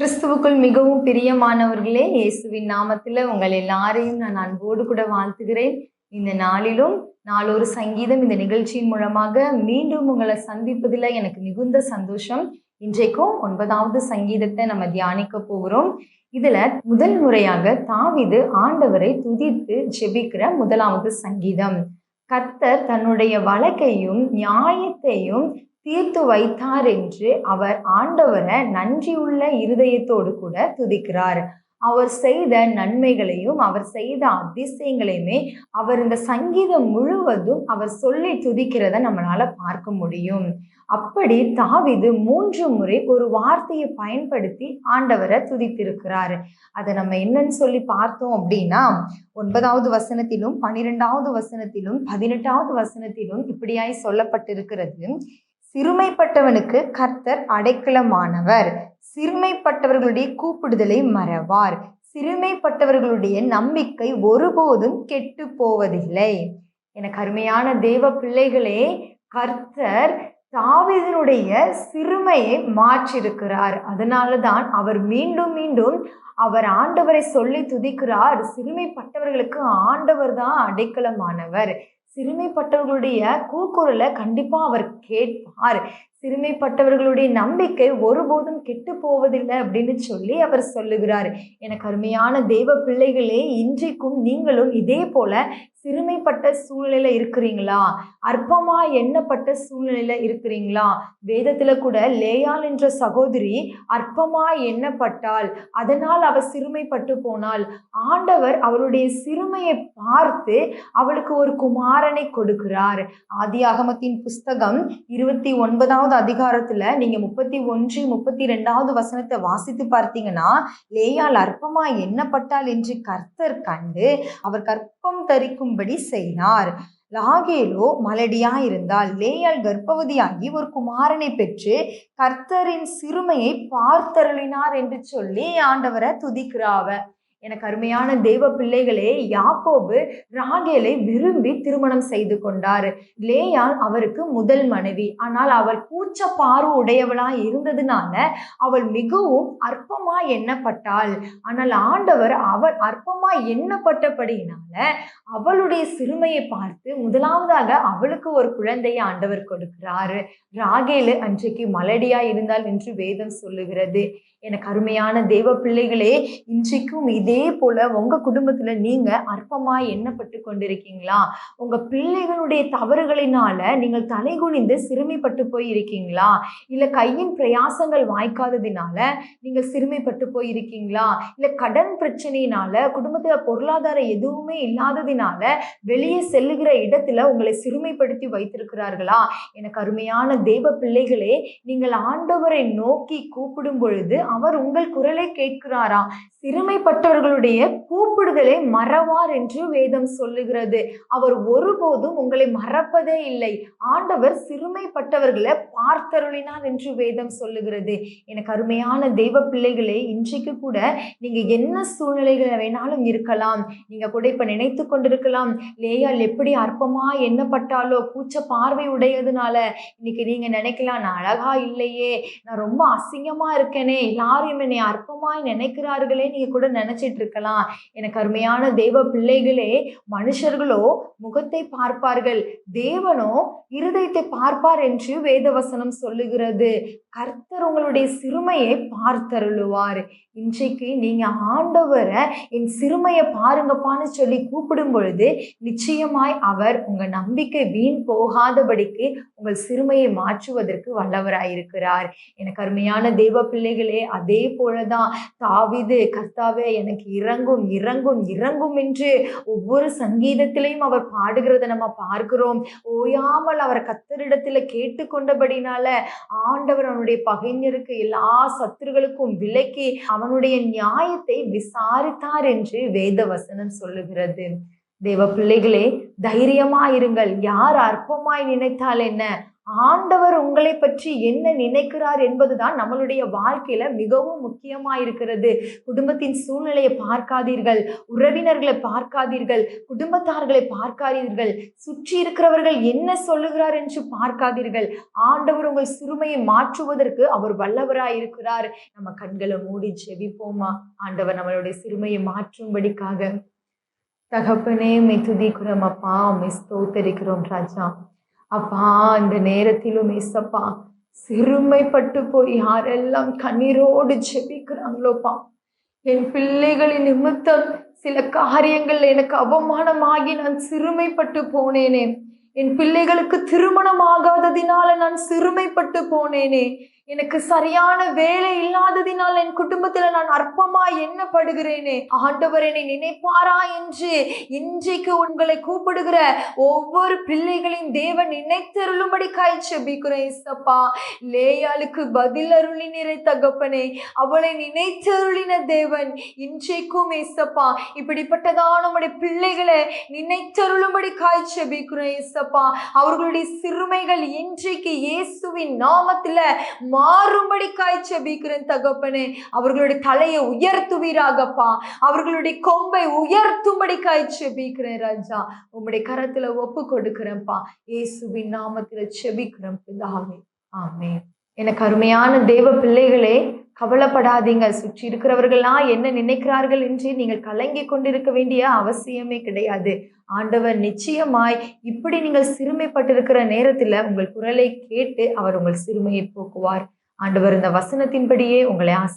கிறிஸ்துவுக்குள் மிகவும் பிரியமானவர்களே இயேசுவின் நாமத்துல உங்கள் எல்லாரையும் நான் அன்போடு கூட வாழ்த்துகிறேன். இந்த நாளிலும் நாளொரு சங்கீதம் இந்த நிகழ்ச்சியின் மூலமாக மீண்டும் உங்களை சந்திப்பதில் எனக்கு மிகுந்த சந்தோஷம். இன்றைக்கும் ஒன்பதாவது சங்கீதத்தை நம்ம தியானிக்க போகிறோம். இதுல முதல் முறையாக தாவிது ஆண்டவரை துதித்து ஜெபிக்கிற முதலாவது சங்கீதம். கத்தர் தன்னுடைய வழக்கையும் நியாயத்தையும் தீர்த்து வைத்தார் என்று அவர் ஆண்டவரை நன்றியுள்ள இருதயத்தோடு கூட துதிக்கிறார். அவர் செய்த நன்மைகளையும் அவர் செய்த அதிசயங்களையுமே அவர் இந்த சங்கீதம் முழுவதும் அவர் சொல்லி துதிக்கிறத நம்மளால பார்க்க முடியும். அப்படி தாவிது மூன்று முறை ஒரு வார்த்தையை பயன்படுத்தி ஆண்டவரை துதித்திருக்கிறார். அதை நம்ம என்னன்னு சொல்லி பார்த்தோம் அப்படின்னா ஒன்பதாவது வசனத்திலும் பன்னிரெண்டாவது வசனத்திலும் பதினெட்டாவது வசனத்திலும் இப்படியாய் சொல்லப்பட்டிருக்கிறது. சிறுமைப்பட்டவனுக்கு கர்த்தர் அடைக்கலமானவர். சிறுமைப்பட்டவர்களுடைய கூப்பிடுதலை மறவார். சிறுமைப்பட்டவர்களுடைய நம்பிக்கை ஒருபோதும் கெட்டு போவதில்லை. எனக்கு அருமையான தெய்வ பிள்ளைகளே கர்த்தர் தாவிதனுடைய சிறுமையை மாற்றிருக்கிறார் அதனால தான் அவர் மீண்டும் மீண்டும் அவர் ஆண்டவரை சொல்லி துதிக்கிறார். சிறுமைப்பட்டவர்களுக்கு ஆண்டவர் தான் அடைக்கலமானவர். சிறுமைப்பட்டவர்களுடைய கூக்குரலை கண்டிப்பாக அவர் கேட்பார். சிறுமைப்பட்டவர்களுடைய நம்பிக்கை ஒருபோதும் கெட்டு போவதில்லை அப்படின்னு சொல்லி அவர் சொல்லுகிறார். எனக்கு அருமையான தெய்வ பிள்ளைகளே இன்றைக்கும் நீங்களும் இதே போல சிறுமைப்பட்ட சூழ்நிலையில இருக்கிறீங்களா? அற்பமா எண்ணப்பட்ட சூழ்நிலையில இருக்கிறீங்களா? வேதத்துல கூட லேயால் என்ற சகோதரி அற்பமா எண்ணப்பட்டால் அதனால் அவ சிறுமைப்பட்டு போனாள். ஆண்டவர் அவளுடைய சிறுமையை பார்த்து அவளுக்கு ஒரு குமாரனை கொடுக்கிறார். ஆதி அகமத்தின் புஸ்தகம் இருபத்தி ஒன்பதாவது அதிகாரத்துல நீங்க முப்பத்தி ஒன்று முப்பத்தி ரெண்டாவது வசனத்தை வாசித்து பார்த்தீங்கன்னா லேயால் அற்பமா எண்ணப்பட்டால் என்று கர்த்தர் கண்டு அவர் கற்பம் தரிக்கும்படி செய்தார். லாகேலோ மலடியா இருந்தால் லேயால் கர்ப்பவதியாகி ஒரு குமாரனை பெற்று கர்த்தரின் சிறுமையை பார்த்தருளினார் என்று சொல்லி ஆண்டவரை துதிக்கிறாவ. எனக்கு அருமையான தெய்வ பிள்ளைகளே யாக்கோபு ராகேலை விரும்பி திருமணம் செய்து கொண்டார். லேயால் அவருக்கு முதல் மனைவி. ஆனால் அவள் கூச்ச பார்வை உடையவளா இருந்ததுனால அவள் மிகவும் அற்பமா எண்ணப்பட்டாள். ஆனால் ஆண்டவர் அவள் அற்பமா எண்ணப்பட்டபடியினால அவளுடைய சிறுமையை பார்த்து முதலாவதாக அவளுக்கு ஒரு குழந்தையை ஆண்டவர் கொடுக்கிறாரு. ராகேலு அன்றைக்கு மலடியா இருந்தால் என்று வேதம் சொல்லுகிறது. எனக்கு அருமையான தெய்வ பிள்ளைகளே இன்றைக்கும் இதே போல உங்க குடும்பத்துல நீங்க அற்பமாய் எண்ணப்பட்டு கொண்டிருக்கீங்களா? உங்க பிள்ளைகளுடைய தவறுகளினால நீங்கள் தலைகுனிந்து சிறுமைப்பட்டு போய் இருக்கீங்களா இல்ல கையின் பிரயாசங்கள் வாய்க்காததினால நீங்கள் சிறுமைப்பட்டு போய் இருக்கீங்களா இல்ல கடன் பிரச்சனையினால குடும்பத்துல பொருளாதாரம் எதுவுமே இல்லாததினால வெளியே செல்லுகிற இடத்துல உங்களை சிறுமைப்படுத்தி வைத்திருக்கிறார்களா? எனக்கு அருமையான தெய்வ பிள்ளைகளே நீங்கள் ஆண்டவரை நோக்கி கூப்பிடும் பொழுது அவர் உங்கள் குரலை கேட்கிறாரா? அவர்களுடைய கூப்பிடுதலை மறவார் என்று வேதம் சொல்லுகிறது. அவர் ஒருபோதும் உங்களை மறப்பதே இல்லை. ஆண்டவர் சிறுமைப்பட்டவர்களை பார்த்தருளினார் என்று வேதம் சொல்லுகிறது. எனக்கு அருமையான தெய்வ பிள்ளைகளே இன்றைக்கு கூட நீங்க என்ன சூழ்நிலைகளை வேணாலும் இருக்கலாம். நீங்க கூட இப்ப நினைத்து கொண்டிருக்கலாம். லேயால் எப்படி அற்பமா எண்ணப்பட்டாலோ கூச்ச பார்வை உடையதுனால இன்னைக்கு நீங்க நினைக்கலாம் நான் அழகா இல்லையே நான் ரொம்ப அசிங்கமா இருக்கேனே எல்லாரும் என்னை அற்பமாய் நினைக்கிறார்களே நீங்க கூட நினைச்சிட்டு இருக்கலாம் எனக்கு அருமையான தேவ பிள்ளைகளே மனுஷர்களோ முகத்தை பார்ப்பார்கள். தேவனோ இருதயத்தை பார்ப்பார் என்று வேதவசனம் சொல்லுகிறது. கர்த்தர் உங்களுடைய சிறுமையை பார்த்தருளுவார். இன்றைக்கு நீங்க ஆண்டவரை என் சிறுமையை பாருங்கப்பான்னு சொல்லி கூப்பிடும் பொழுது நிச்சயமாய் அவர் உங்க நம்பிக்கை வீண் போகாதபடிக்கு உங்கள் சிறுமையை மாற்றுவதற்கு வல்லவராயிருக்கிறார். எனக்கு அருமையான தெய்வ பிள்ளைகளே அதே போலதான் தாவிது கர்த்தாவே எனக்கு இறங்கும் இறங்கும் இறங்கும் என்று ஒவ்வொரு சங்கீதத்திலையும் அவர் பாடுகிறத நம்ம பார்க்கிறோம். ஓயாமல் அவர் கத்தரிடத்தில் கேட்டுக்கொண்டபடினால ஆண்டவர் அவனுடைய பகைஞருக்கு எல்லா சத்துருகளுக்கும் விலக்கி அவனுடைய நியாயத்தை விசாரித்தார் என்று வேத வசனம் சொல்லுகிறது. தேவ பிள்ளைகளே தைரியமா இருங்கள் யார் அற்பமாய் நினைத்தால் என்ன? ஆண்டவர் உங்களை பற்றி என்ன நினைக்கிறார் என்பதுதான் நம்மளுடைய வாழ்க்கையில மிகவும் முக்கியமா இருக்கிறது குடும்பத்தின் சூழ்நிலையை பார்க்காதீர்கள் உறவினர்களை பார்க்காதீர்கள் குடும்பத்தார்களை பார்க்காதீர்கள் சுற்றி இருக்கிறவர்கள் என்ன சொல்லுகிறார் என்று பார்க்காதீர்கள். ஆண்டவர் உங்கள் சிறுமையை மாற்றுவதற்கு அவர் வல்லவராய் இருக்கிறார் நம்ம கண்களை மூடி ஜெபிப்போமா? ஆண்டவர் நம்மளுடைய சிறுமையை மாற்றும்படிக்காக. தகப்பனே மை துதிக்கிறோம் அப்பா. மை ராஜா. அப்பா இந்த நேரத்திலும் ஏசப்பா சிறுமைப்பட்டு போய் யாரெல்லாம் கண்ணீரோடு ஜெபிக்கிறாங்களோப்பா? என் பிள்ளைகளின் நிமித்தம் சில காரியங்கள் எனக்கு அவமானமாகி நான் சிறுமைப்பட்டு போனேனே. என் பிள்ளைகளுக்கு திருமணம் ஆகாததினால நான் சிறுமைப்பட்டு போனேனே. எனக்கு சரியான வேலை இல்லாததினால் என் குடும்பத்தில் நான் அற்பமா எண்ணப்படுகிறேனே. ஆண்டவர் என்னை நினைப்பாரா என்று இன்றைக்கு உங்களை கூப்பிடுகிற ஒவ்வொரு பிள்ளைகளையும் தேவன் நினைத்தருளும்படி காய்ச்சபிக்கிறேன் இசப்பா லேயாளுக்கு பதில் அருளி நிறை தகப்பனே. அவளை நினைத்தருளின தேவன் இன்றைக்கும் இசப்பா இப்படிப்பட்டதான நம்முடைய பிள்ளைகளை நினைத்தருளும்படி காய்ச்சபிக்கிறேன் இசப்பா அவர்களுடைய சிறுமைகள் இன்றைக்கு இயேசுவின் நாமத்தில் மாறும்படி காய்ச்சபிக்கிறேன் தகப்பனே. அவர்களுடைய தலையை உயர்த்துவீராகப்பா. அவர்களுடைய கொம்பை உயர்த்தும்படி காய்ச்சபிக்கிறேன் ராஜா. உம்முடைய கரத்துல ஒப்பு கொடுக்கிறேன்ப்பா. இயேசுவின் நாமத்துல செபிக்கிறேன் பிதாவே. ஆமே எனக்கு அருமையான தேவ பிள்ளைகளே கவலைப்படாதீங்க. சுற்றி இருக்கிறவர்கள்லாம் என்ன நினைக்கிறார்கள் என்று நீங்கள் கலங்கி கொண்டிருக்க வேண்டிய அவசியமே கிடையாது. ஆண்டவர் நிச்சயமாய் இப்படி நீங்கள் சிறுமைப்பட்டிருக்கிற நேரத்துல உங்கள் குரலை கேட்டு அவர் உங்கள் சிறுமையை போக்குவார். ஆண்டவர் இந்த வசனத்தின்படியே உங்களை ஆசை